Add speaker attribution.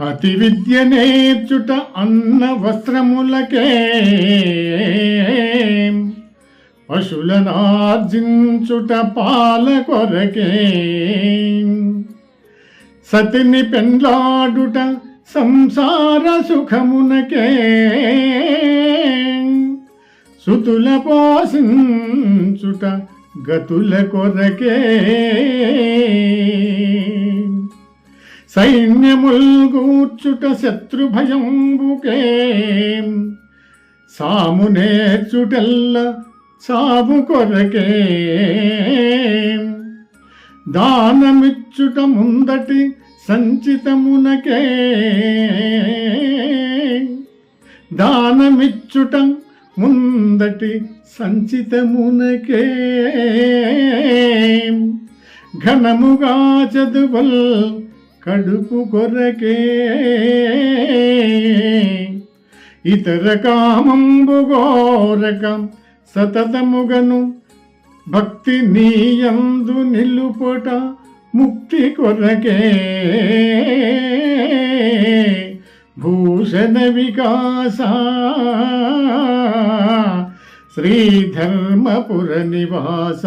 Speaker 1: అతి విద్య నేర్చుట అన్న వస్త్రములకే పశులనార్జించుట పాల కొరకే. సతిని పెండ్లాడుట సంసార సుఖమునకే. సుతుల పోషించుట గతుల కొరకే. సైన్యముల్గూర్చుట శత్రు భయంబుకే సాము నేర్చుటల్ల సాము కొరకే. దానమిచ్చుట ముందటి సంచితమునకే. దానమిచ్చుట ముందటి సంచితమునకే. ఘనముగా చదువల్ కడుపు కొరకే ఇతర కామంబుగోరక సతతముగను భక్తి నీయందు నిలుపుట ముక్తి కొరకే. భూషణ వికాస శ్రీధర్మపుర నివాస